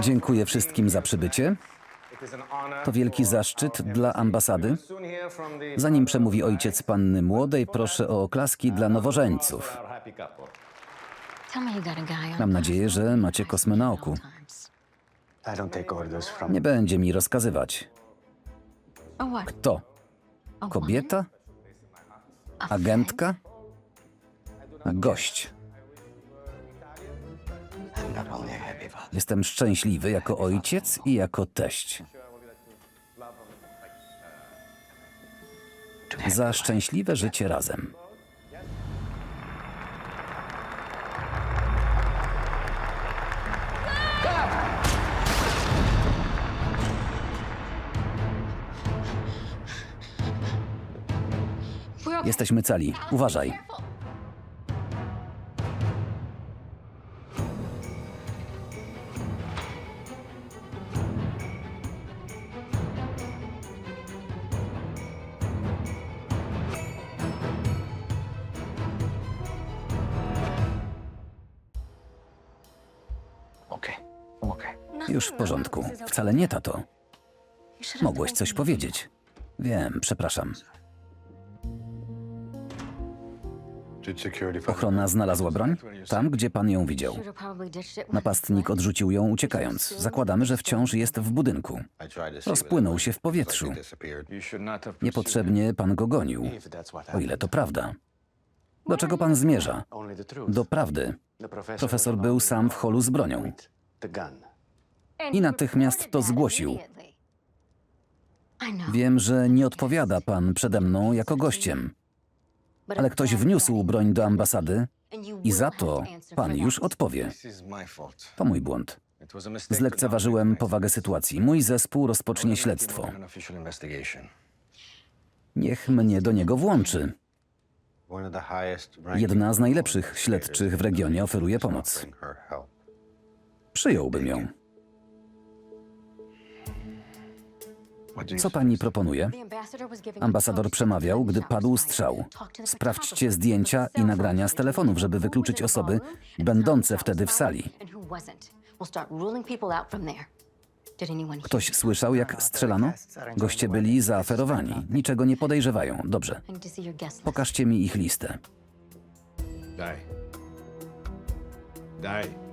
Dziękuję wszystkim za przybycie. To wielki zaszczyt dla ambasady. Zanim przemówi ojciec panny młodej, proszę o oklaski dla nowożeńców. Mam nadzieję, że macie kosmę na oku. Nie będzie mi rozkazywać. Kto? Kobieta? Agentka? Gość. Jestem szczęśliwy jako ojciec i jako teść. Za szczęśliwe życie razem. Jesteśmy cali. Uważaj. Okay. I'm okay. Już w porządku. Wcale nie, tato. Mogłeś coś powiedzieć. Wiem, przepraszam. Ochrona znalazła broń? Tam, gdzie pan ją widział. Napastnik odrzucił ją uciekając. Zakładamy, że wciąż jest w budynku. Rozpłynął się w powietrzu. Niepotrzebnie pan go gonił, o ile to prawda. Do czego pan zmierza? Do prawdy. Profesor był sam w holu z bronią. I natychmiast to zgłosił. Wiem, że nie odpowiada pan przede mną jako gościem, ale ktoś wniósł broń do ambasady i za to pan już odpowie. To mój błąd. Zlekceważyłem powagę sytuacji. Mój zespół rozpocznie śledztwo. Niech mnie do niego włączy. Jedna z najlepszych śledczych w regionie oferuje pomoc. offering her help. Przyjąłbym ją. Co pani proponuje? Ambasador przemawiał, gdy padł strzał. Sprawdźcie zdjęcia i nagrania z telefonów, żeby wykluczyć osoby będące wtedy w sali. Ktoś słyszał, jak strzelano? Goście byli zaaferowani. Niczego nie podejrzewają. Dobrze. Pokażcie mi ich listę. Die. Die.